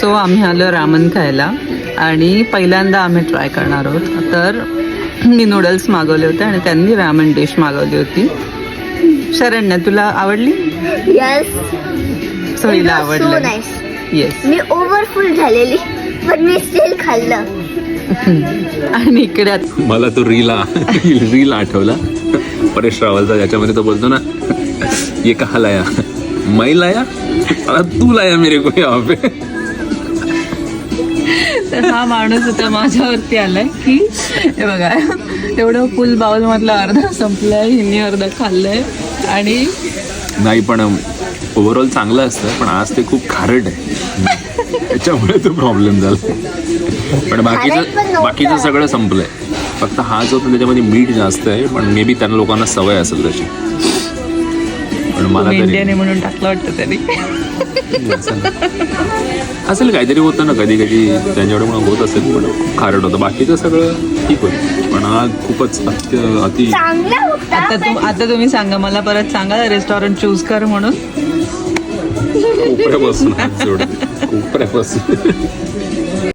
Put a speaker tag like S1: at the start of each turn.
S1: So आम्ही आलो रामन खायला आणि पहिल्यांदा आम्ही ट्राय करणार आहोत. तर मी नूडल्स मागवले होते आणि त्यांनी रामन डिश मागवली होती. शरण्या तुला आवडली?
S2: यस
S1: सो हिला
S2: सो
S1: आवडलं. येस
S2: मी ओव्हरफुल झालेली पण मी स्टील खाल्लं.
S1: आणि इकडे आता
S3: मला तो रील रील आठवला. परेश रावलचा ज्याच्यामध्ये तो बोलतो ना ये कहा लाया? मैं लाया? मला तू लाया मेरे को यहाँ पे.
S1: तर हा माणूस आता माझ्यावरती आलाय की हे बघा एवढं फुल बाउल मधला अर्धा संपलाय हिने अर्धा खाल्लंय आणि
S3: नाही पण ओव्हरऑल चांगलं असतं पण आज ते खूप खारट आहे. त्याच्यामुळे तो प्रॉब्लेम झाला. पण बाकीचं. बाकीचं सगळं संपलंय. फक्त हा जो होता त्याच्यामध्ये मीठ जास्त आहे पण मे बी त्यांना लोकांना सवय असेल तशी. पण मला
S1: इंडियन म्हणून टाकलं वाटतं तरी.
S3: असेल काहीतरी होतं ना कधी कधी त्यांच्याकडे होत असेल पण खारट होतं. बाकीचं सगळं ठीक होतं. पण हा खूपच अत्य अति
S2: चांगला होता
S1: आता तुम आता तुम्ही सांगा मला परत सांगा रेस्टॉरंट चूज कर म्हणून.
S3: कोपऱ्यापासून कोपऱ्यापासून.